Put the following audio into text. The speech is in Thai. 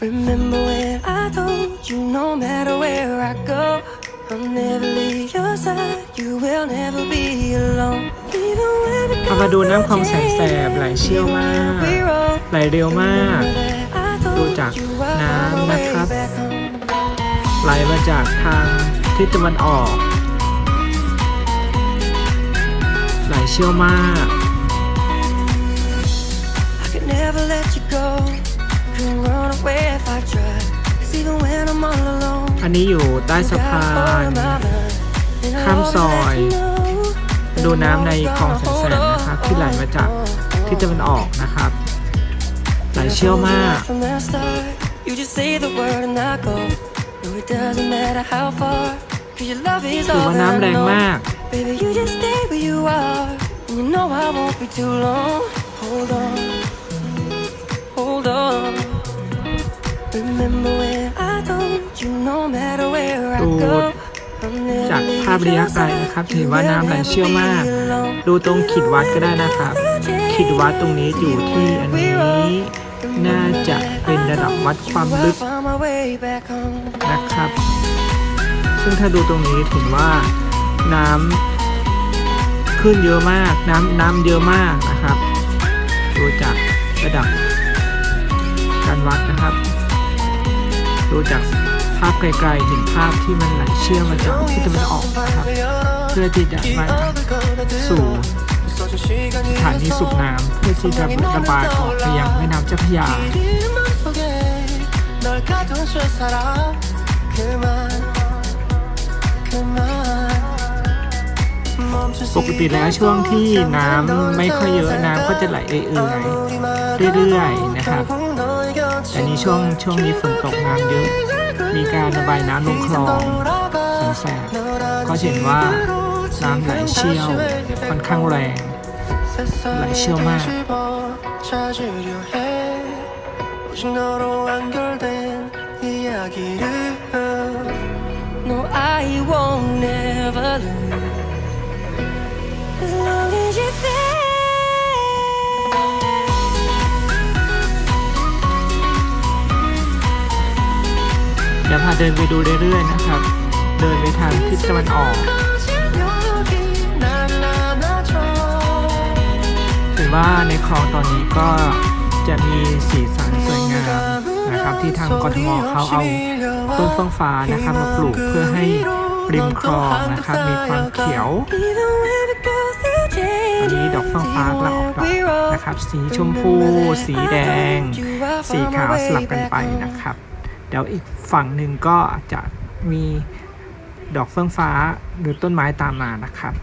Remember when I told you no matter where I go, I'll never leave your side. You will never be alone. Even when we เอามาดูน้ำคลองแสนแสบไหลเชี่ยวมาก we roll. ไหลเร็วมาก I told ดูจาก you I น้ำ found my นะครับ way back home. ไหลมาจากทางทิศตะวันออก ไหลเชี่ยวมาก I could never let you go. Couldn't run away อันนี้อยู่ใต้สะพาน ข้ามซอย ดูน้ำในคลองแสนแสบนะครับ ที่ไหลมาจากทิศตะวันออกนะครับ ไหลเชี่ยวมาก From the start, you just say the word and I go. No, it doesn't matter how far. Cause your love is ถือ all ว่า that น้ำ I แรง know. มาก Baby, you just stay where you are. And you know I won't be too long. Hold on, Remember when I told you no matter where I ดู go. I'll never จาก leave ภาพระยะ your ไกล side. นะครับ You ถือว่า will น้ำไหล never เชี่ยวมาก be alone. ดูตรงขีดวัดก็ได้นะครับ ขีดวัดตรงนี้อยู่ที่อันนี้ น่าจะเป็นระดับวัดความลึก I found my way back home. นะครับ ซึ่งถ้าดูตรงนี้ถือว่าน้ำขึ้นเยอะมาก น้ำน้ำเยอะมากนะดูจากภาพไกลๆเห็นภาพที่มันไหลเชี่ยวมาจากที่ตะวันออกนะครับ เพื่อที่จะมาสู่สถานีสูบน้ำเพื่อที่จะระบายออกไปยังแม่น้ำเจ้าพระยา 널 가둔 실사람 그만 그만 ปกติแล้วช่วงที่น้ำไม่ค่อยเยอะน้ำก็จะไหลเอื่อยๆเรื่อยๆนะครับ แต่นี้ช่วงช่วงนี้ฝนตกน้ำเยอะ มีการระบายน้ำลงคลองสนแสบก็เห็นว่าน้ำไหลเชี่ยวค่อนข้างแรงไหลเชี่ยวมากาเดินไปดูเรื่อยๆนะครับ เดินไปทางทิศตะวันออกเห็นว่าในคลองตอนนี้ก็จะมีสีสันสวยงามนะครับ ที่ทางกทมเขาเอาต้นเฟื่องฟ้านะครับมาปลูกเพื่อให้ริมคลองนะครับมีความเขียวอันนี้ดอกเฟื่องฟ้าเราออกดอกนะครับ สีชมพู สีแดง สีขาวสลับกันไปนะครับ ดี๋ยวอีกฝั่งหนึ่งก็จะมีดอกเฟื่องฟ้าหรือต้นไม้ตามมานะครับ